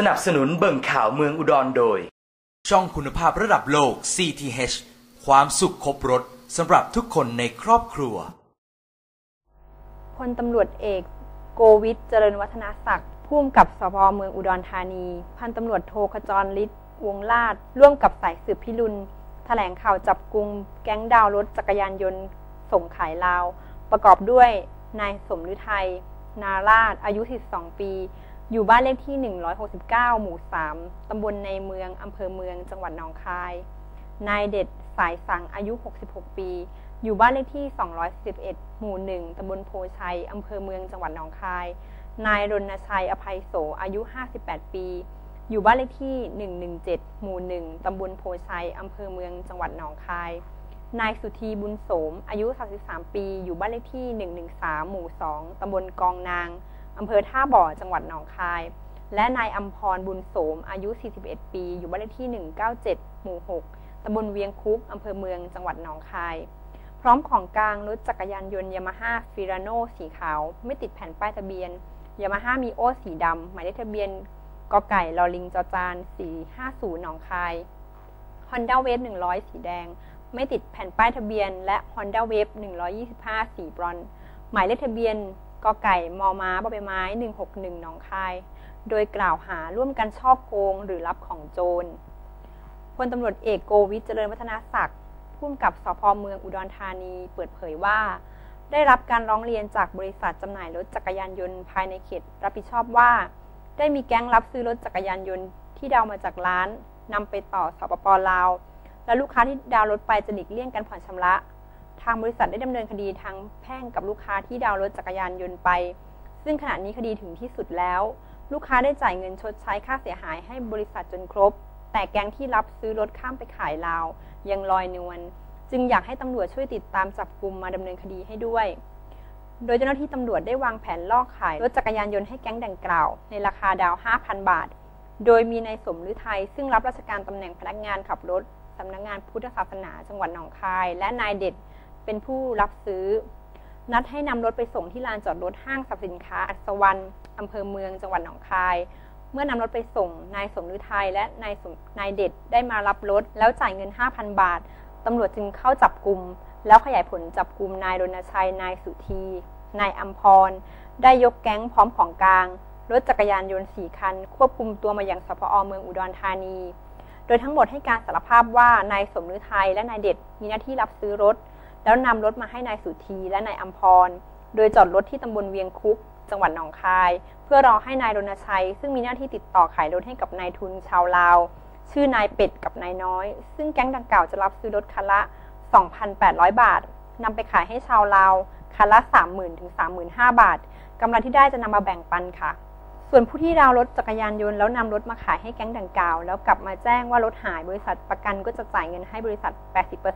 สนับสนุนเบิ่งข่าวเมืองอุดรโดย ช่องคุณภาพระดับโลก CTH ความสุขครบรถสำหรับทุกคนในครอบครัว พลตำรวจเอก โกวิทเจริญวัฒนาศักดิ์ผู้กำกับสพเมืองอุดรธานี พันตำรวจโทขจรฤทธิ์วงลาด ร่วมกับสายสืบพิรุณแถลงข่าวจับกุมแก๊งดาวรถจักรยานยนต์ส่งขายลาว ประกอบด้วยนายสมฤทัยนาราชอายุ 12 ปี อยู่บ้านเลขที่ 169 หมู่ 3 ตำบลในเมือง อำเภอเมือง จังหวัดหนองคาย นายเด็ดสายสังอายุ 66 ปี อยู่บ้านเลขที่ 211 หมู่ 1 ตำบลโพชัย อำเภอเมือง จังหวัดหนองคาย นายรณชัย อภัยโส อายุ 58 ปี อยู่บ้านเลขที่ 117 หมู่ 1 ตำบลโพชัย อำเภอเมือง จังหวัดหนองคาย นายสุธีบุญโสม อายุ 33 ปี อยู่บ้านเลขที่ 113 หมู่ 2 ตำบลกองนาง อำเภอท่าบ่อจังหวัดหนองคาย และนายอัมพรบุญโสมอายุ 41 ปี อยู่บ้านเลขที่ 197 หมู่ 6ตำบลเวียงคุกอำเภอเมืองจังหวัดหนองคาย พร้อมของกลางรถจักรยานยนต์ยามาฮ่าฟิราโนสีขาว ไม่ติดแผ่นป้ายทะเบียนยามาฮ่ามีโอสีดำหมายเลขทะเบียนกอไก่ลอลิงจอจาน450 หนองคาย Honda Wave 100 สีแดง ไม่ติดแผ่นป้ายทะเบียน และ Honda Wave 125 สีบรอนซ์หมายเลขทะเบียน กไก่มอม้าบอใบไม้ 161หนองคาย โดยกล่าวหาร่วมกันช่อโกงหรือรับของโจรพลตำรวจเอกโกวิทเจริญวัฒนศักดิ์ผู้กำกับสพเมืองอุดรธานีเปิดเผยว่า ได้รับการร้องเรียนจากบริษัทจำหน่ายรถจักรยานยนต์ภายในเขตรับผิดชอบว่า ได้มีแก๊งรับซื้อรถจักรยานยนต์ที่ดาวมาจากร้านนำไปต่อสปปลาว และลูกค้าที่ดาวรถไปจะหลีกเลี่ยงการผ่อนชำระ ทางบริษัทได้ดำเนินคดีทางแพ่งกับลูกค้าที่ดาวรถจักรยานยนต์ไป ซึ่งขณะนี้คดีถึงที่สุดแล้ว ลูกค้าได้จ่ายเงินชดใช้ค่าเสียหายให้บริษัทจนครบ แต่แก๊งที่รับซื้อรถข้ามไปขายลาว ยังลอยนวลจึงอยากให้ตำรวจช่วยติดตามจับกลุ่มมาดำเนินคดีให้ด้วย โดยเจ้าหน้าที่ตำรวจได้วางแผนล่อขายรถจักรยานยนต์ให้แก๊งดังกล่าว ในราคาดาว 5,000 บาท โดยมีนายสมฤทัยซึ่งรับราชการตำแหน่งพนักงานขับรถสำนักงงานพุทธศาสนาจังหวัดหนองคาย และนายเด็ด เป็นผู้รับซื้อ นัดให้นำรถไปส่งที่ลานจอดรถห้างสรรพสินค้า อัศวรรณอำเภอเมืองจังหวัดหนองคาย เมื่อนำรถไปส่งนายสมฤทัยและนายสมนายเด็ดได้มารับรถ แล้วจ่ายเงิน 5,000 บาทตำรวจจึงเข้าจับกลุ่มแล้วขยายผลจับกลุ่มนายรณชัยนายสุธีนายอัมพร ได้ยกแก๊งพร้อมของกลาง รถจักรยานยนต์สี่คัน ควบคุมตัวมาอย่างสพอเมืองอุดรธานี โดยทั้งหมดให้การสารภาพว่านายสมฤทัยและนายเด็ดมีหน้าที่รับซื้อรถ แล้วนำรถมาให้นายสุธีและนายอัมพร โดยจอดรถที่ตำบลเวียงคุก จังหวัดหนองคาย เพื่อรอให้นายรณชัย ซึ่งมีหน้าที่ติดต่อขายรถให้กับนายทุนชาวลาว ชื่อนายเป็ดกับนายน้อย ซึ่งแก๊งดังกล่าวจะรับซื้อรถคันละ 2,800 บาทนำไปขายให้ชาวลาวคันละ 30,000ถึง35,000 บาทกำไรที่ได้จะนำมาแบ่งปันค่ะ ส่วนผู้ที่ดาวรถจักรยานยนต์แล้วนำรถมาขายให้แก๊งดังกล่าว แล้วกลับมาแจ้งว่ารถหายบริษัทประกันก็จะจ่ายเงินให้บริษัท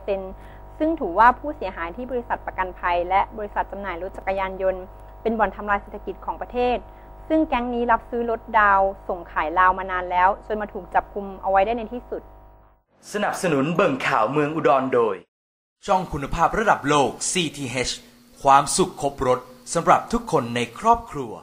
80% ซึ่งถือว่าผู้เสียหายที่บริษัทประกันภัย และบริษัทจำหน่ายรถจักรยานยนต์ เป็นบ่อนทำลายเศรษฐกิจของประเทศ ซึ่งแก๊งนี้รับซื้อรถดาว ส่งขายลาวมานานแล้ว จนมาถูกจับกุมเอาไว้ได้ในที่สุด สนับสนุนเบิ่งข่าวเมืองอุดรโดย ช่องคุณภาพระดับโลก CTH ความสุขครบรถสำหรับทุกคนในครอบครัว